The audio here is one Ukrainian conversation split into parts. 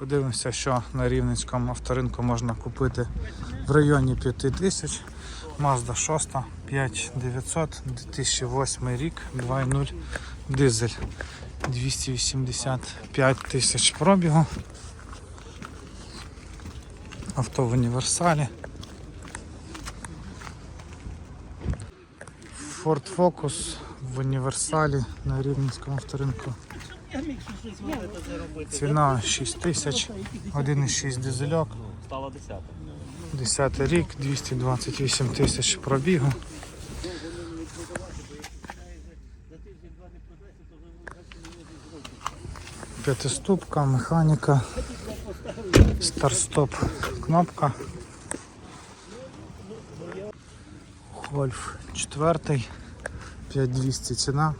Подивимося, що на Рівненському авторинку можна купити в районі 5 тисяч. Mazda 6 5900, 2008 рік, 2.0 дизель. 285 тисяч пробігу. Авто в універсалі. Ford Focus в універсалі на Рівненському авторинку. Ціна 6 тисяч, 1,6 дизельок, Стала десята. 10 рік, 228 тисяч пробігу. П'ятиступка, механіка, старт-стоп кнопка. Гольф 4, 5200 ціна,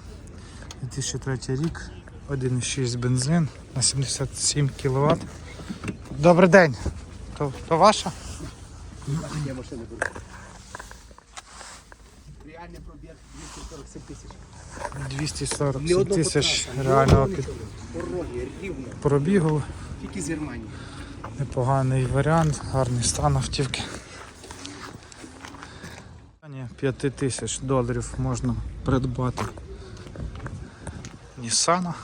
2003 рік, 1,6 бензин на 77 кВт. Добрий день. То, то ваша? Реальний пробіг 247 тисяч. 240 Ні одного тисяч реального пробігу. Тільки з Германії. Непоганий варіант, гарний стан автівки. 5 тисяч доларів можна придбати Nissan.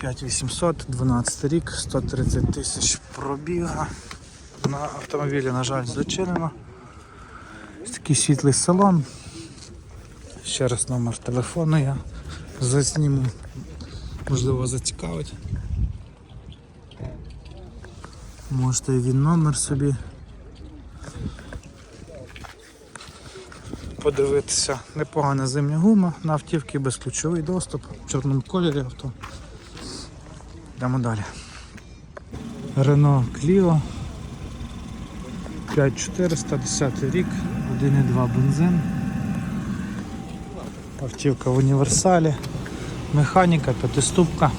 5800, 12 рік, 130 тисяч пробіга. На автомобілі, на жаль, зачинено. Ось такий світлий салон. Ще раз номер телефону я засніму. Можливо, зацікавить. Можете і він номер собі подивитися. Непогана зимня гума на автівки, безключовий доступ, в чорному кольорі авто. Йдемо далі. Renault Clio 5400, 10 рік, 1,2 бензин. Автівка в універсалі, механіка, п'ятиступка.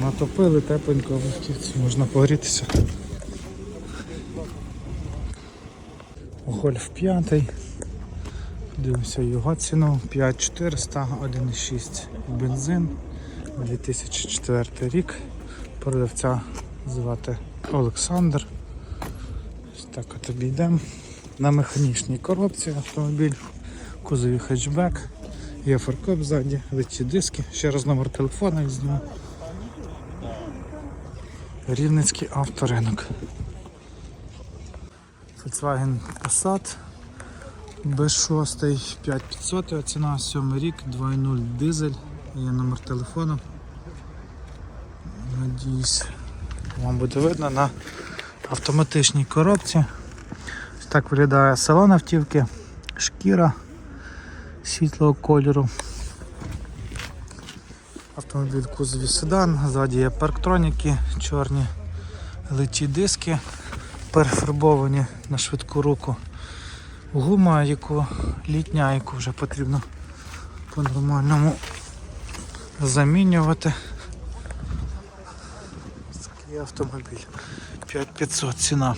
Натопили тепленько в автівці, можна погрітися. Гольф 5. Дивимося його ціну. 5400, 1,6 бензин. 2004 рік. Продавця звати Олександр. Ось так от обійдемо. На механічній коробці автомобіль, кузові хетчбек, є фаркоп ззаді, литі диски, ще раз номер телефона візьму. Рівненський авторинок. Volkswagen Passat B6 5500, ціна 7 рік, 2.0 дизель, є номер телефону. Надіюсь, вам буде видно на автоматичній коробці. Так виглядає салон автівки, шкіра світлого кольору. Автомобіль кузові седан, ззаді є парктроніки, чорні литі диски, перефарбовані на швидку руку. Гума, яку літня, яку вже потрібно по-нормальному замінювати. Такий автомобіль. 5500 ціна.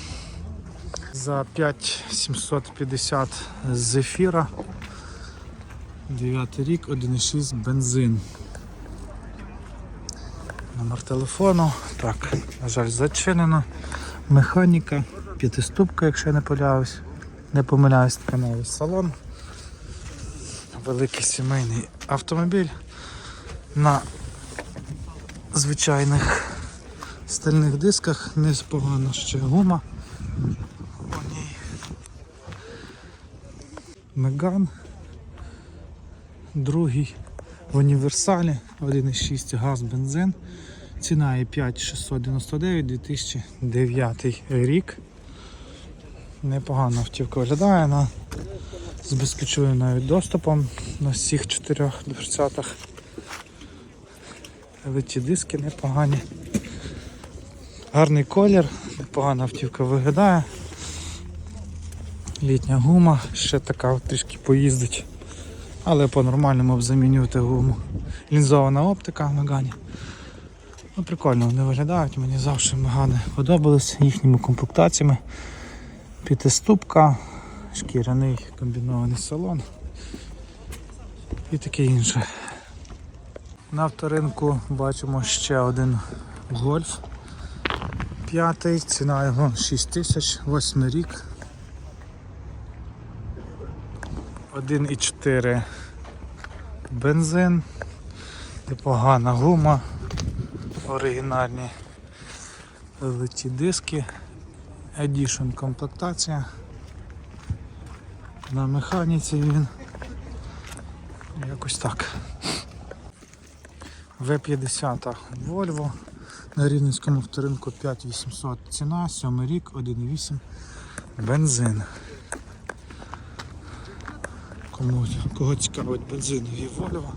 За 5750 зефіра. 9 рік, 1,6 бензин. Номер телефону. Так, на жаль, зачинено. Механіка, п'ятиступка, якщо я не помиляюсь. Не помиляюсь, така новий салон. Великий сімейний автомобіль на звичайних стальних дисках, непогана ще гума. У ній Меган. Другий в універсалі 1,6 газ бензин. Ціна є 5699 2009 рік. Непогано автівка виглядає на, з безключовим навіть доступом на всіх чотирьох дверцятах. Литі диски непогані. Гарний колір, непогана автівка виглядає. Літня гума, ще така трішки поїздить. Але по-нормальному б замінювати гуму. Лінзована оптика Мегані. Ну, прикольно вони виглядають, мені завжди Мегани подобались їхніми комплектаціями. П'ятиступка, шкіряний комбінований салон. і таке інше. На авторинку бачимо ще один гольф. П'ятий, ціна його 6 тисяч, восьмий рік. 1,4 бензин, непогана гума, оригінальні литі диски, Edition комплектація. На механіці він. Якось так. В50 Volvo на Рівненському вторинку 5800 ціна, 7 рік, 1,8 бензин. Кому, кого цікавить бензинові Volvo,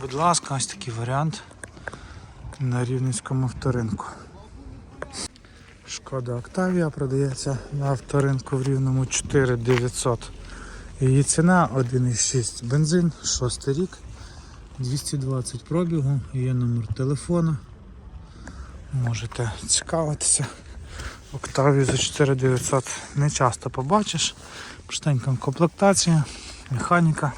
будь ласка, ось такий варіант на Рівненському вторинку. Шкода Октавія продається на авторинку в рівному 4900. Її ціна 1,6 бензин, 6 рік, 220 пробігу, є номер телефону. Можете цікавитися. Октавію за 4900 не часто побачиш. Простенька комплектація, механіка.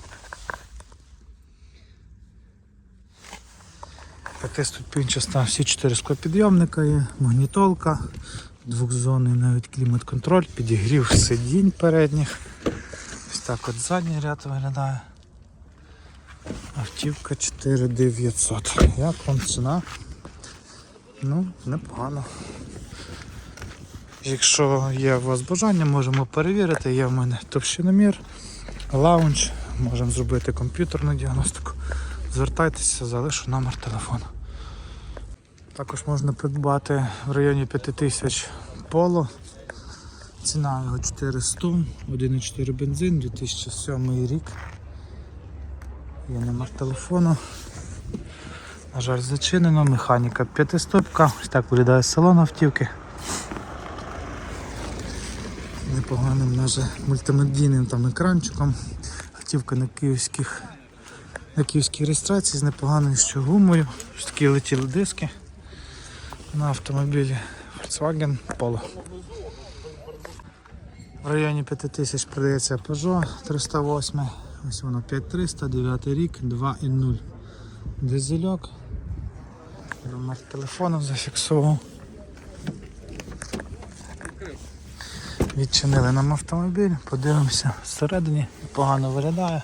П'ятиступінчаста, всі чотири склопідйомника є, магнітолка, двохзонний навіть клімат-контроль, підігрів сидінь передніх. Ось так от задній ряд виглядає. Автівка 4900. Як вам ціна? Ну, непогано. Якщо є у вас бажання, можемо перевірити. Є в мене товщиномір, лаунж, можемо зробити комп'ютерну діагностику. Звертайтеся, залишу номер телефону. Також можна придбати в районі 5000 поло. Ціна його 400, 1,4 бензин, 2007 рік. Є номер телефону. На жаль, зачинено, механіка п'ятистопка. Ось так виглядає салон автівки. Непоганим навіть мультимедійним там екранчиком. Автівка на київських на київській реєстрації з непоганою ще гумою. Ось такі летіли диски на автомобілі Volkswagen Polo. В районі 5000 продається Peugeot 308. Ось воно 5300, 9 рік, 2.0. Дизельок. Номер телефону зафіксував. Відчинили нам автомобіль, подивимося всередині, погано виглядає.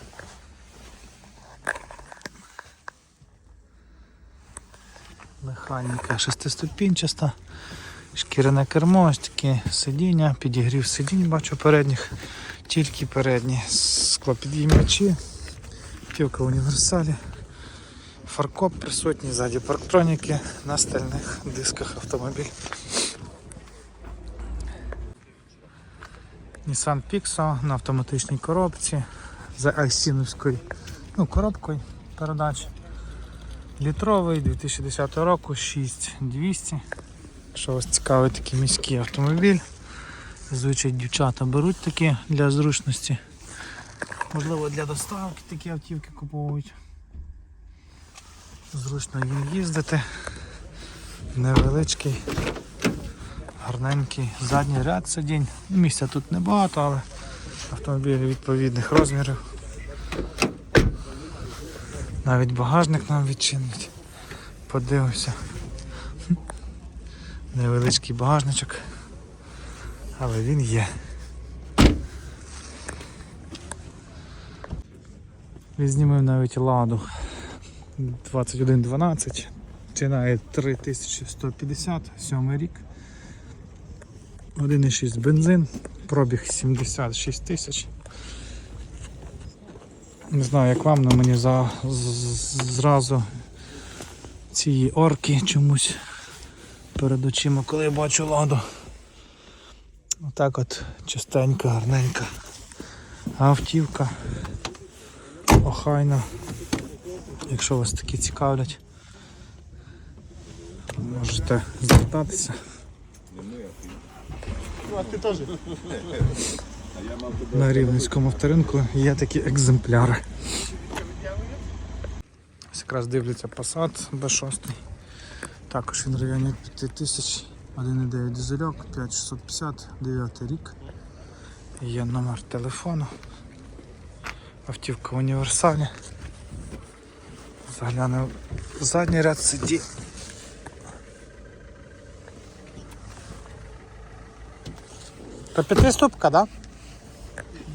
Механіка шестиступінчаста, шкіряне кермо, ось такі сидіння, підігрів сидінь, бачу передніх, тільки передні склопідіймачі, автівка в універсалі, фаркоп присутній, ззаді парктроніки на стальних дисках автомобіль. Nissan Pixo на автоматичній коробці з айсіновською ну, коробкою передач. Літровий 2010 року 6200. Якщо вас цікавить такий міський автомобіль. Зазвичай дівчата беруть такі для зручності. Можливо для доставки такі автівки купують. Зручно їм їздити. Невеличкий, гарненький задній ряд сидінь. Місця тут небагато, але автомобіль відповідних розмірів. Навіть багажник нам відчинить. Подивимося. Невеличкий багажничок. Але він є. Відзнімив навіть ладу 2112. Ціна є 3150, 7 рік. 1,6 бензин, пробіг 76 тисяч. Не знаю як вам, але мені за, зразу ці орки чомусь перед очима, коли я бачу ладу. Отак от чистенька, гарненька. Автівка. Охайна. Якщо вас такі цікавлять, можете звертатися. На Рівненському авторинку є такі екземпляри. Ось якраз дивляться Passat B6. Також він в районі 5000, 1,9 дизельок, 5650, 9 рік. Є номер телефону. Автівка в універсалі. Заглянув задній ряд сидінь. Та п'ятиступка, да?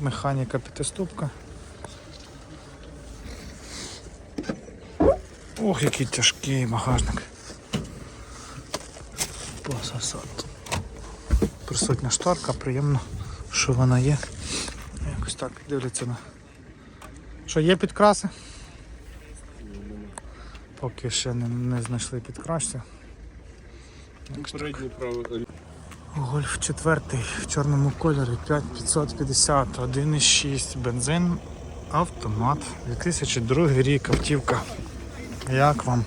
Механіка п'ятиступка. Ох, який тяжкий багажник. Пососад. Присутня шторка, приємно, що вона є. Якось так дивляться на. Що є підкраси? Поки ще не, не знайшли підкрасця. Переднє право Гольф 4 в чорному кольорі 5550, 1,6 бензин, автомат, 2002 рік, автівка. Як вам?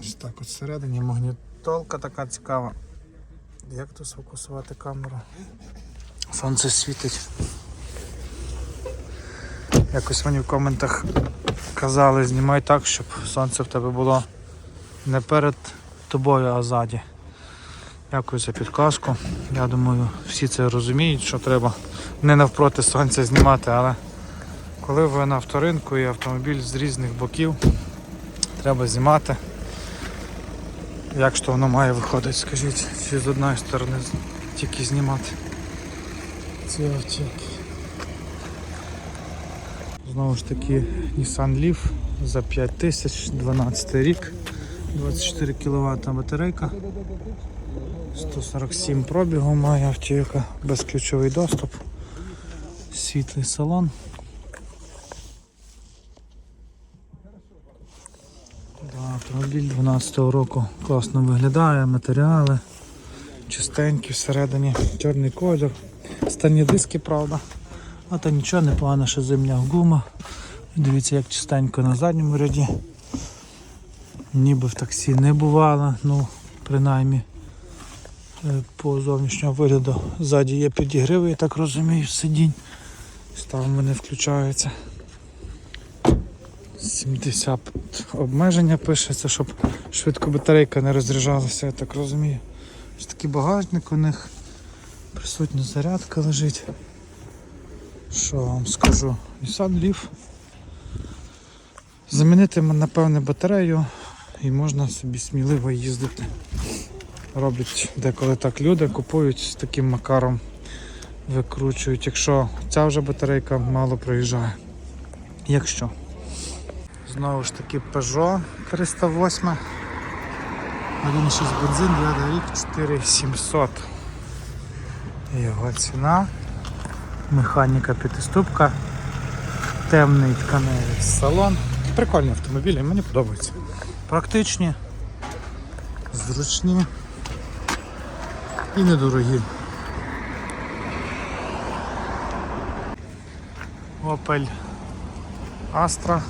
Ось так от всередині магнітолка така цікава. Як тут сфокусувати камеру? Сонце світить. Якось мені в коментах казали, знімай так, щоб сонце в тебе було не перед тобою, ззаді. Дякую за підказку. Я думаю, всі це розуміють, що треба не навпроти сонця знімати, але коли ви на авторинку і автомобіль з різних боків, треба знімати. Як то воно має виходити, скажіть, чи з одної сторони тільки знімати ці автівки. Знову ж таки Nissan Leaf за 5000, 12 рік. 24 кВт батарейка. 147 пробігу має автівка, безключовий доступ, світлий салон. Автомобіль 12-го року класно виглядає, матеріали, чистенькі всередині, чорний колір. Стані диски, правда. А то нічого, непогано, що зимня гума. Дивіться, як чистенько на задньому ряді. Ніби в таксі не бувало, ну принаймні е, по зовнішнього вигляду ззаді є підігриви, я так розумію, сидінь. Там вони включаються. 70 обмеження пишеться, щоб швидко батарейка не розряджалася, я так розумію. Ось такий багажник у них. Присутня зарядка лежить. Що вам скажу? Nissan Leaf. Замінити напевне батарею і можна собі сміливо їздити. Роблять деколи так люди, купують з таким макаром, викручують, якщо ця вже батарейка мало проїжджає. Якщо. Знову ж таки Peugeot 308. 1,6 бензин, 9 рік 4700. Його ціна. Механіка п'ятиступка. Темний тканевий салон. Прикольні автомобілі, мені подобаються. Практичні, зручні і недорогі. Opel Astra,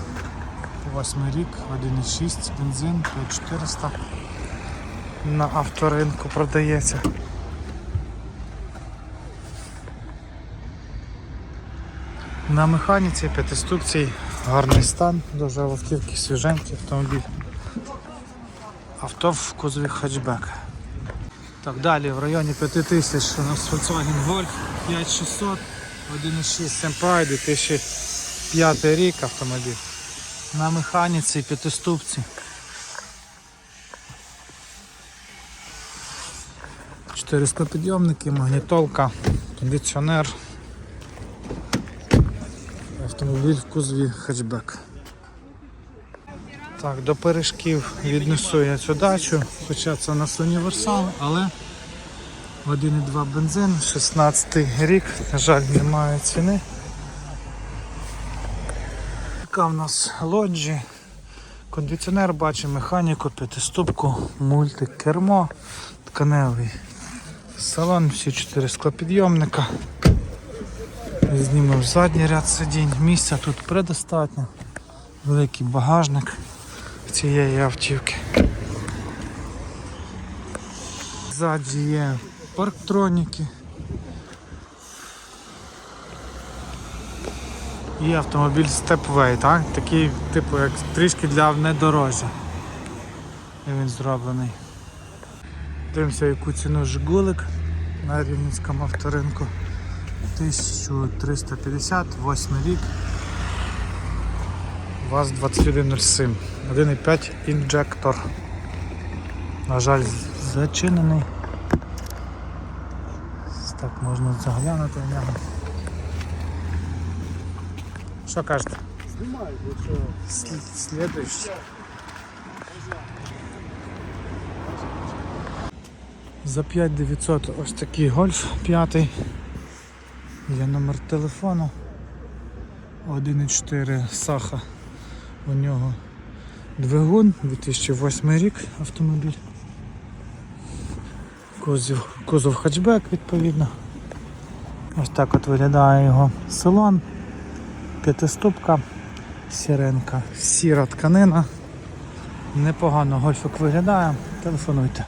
8 рік, 1,6 бензин, 5400 на авторинку продається. На механіці п'ятиступцій гарний стан, дуже в автівки свіженький автомобіль. Авто в кузові хетчбек. Так, далі в районі 5000 у нас Volkswagen Golf 5600, 1.6 Sempra, 2005 рік автомобіль. На механіці п'ятиступці. Чотири склопідйомники, магнітолка, кондиціонер. Автомобіль в кузові хетчбек. Так, до пиріжків віднесу я цю дачу, хоча це у нас універсал, але 1,2 бензин, 16 рік, на жаль, немає ціни. Така в нас лоджі, кондиціонер бачимо, механіку, п'ятиступку, мультик, кермо, тканевий салон, всі чотири склопідйомника. Знімемо задній ряд сидінь. Місця тут предостатньо. Великий багажник цієї автівки. Ззаді є парктроніки. І автомобіль Stepway, так? Такий, типу, як трішки для внедорожжя. І він зроблений. Дивимося, яку ціну Жигулик на Рівненському авторинку. 1350, 8 рік. ВАЗ-2107. 1,5 інжектор. На жаль, зачинений. Так можна заглянути в нього. Що кажете? Знімаю, якщо Слід- Слідуючий. За 5900 ось такий гольф п'ятий. Є номер телефону. 1,4 саха. У нього двигун, 2008 рік автомобіль. Кузов, кузов хатчбек відповідно. Ось так от виглядає його салон. П'ятиступка, сіренка, сіра тканина. Непогано гольфик виглядає. Телефонуйте.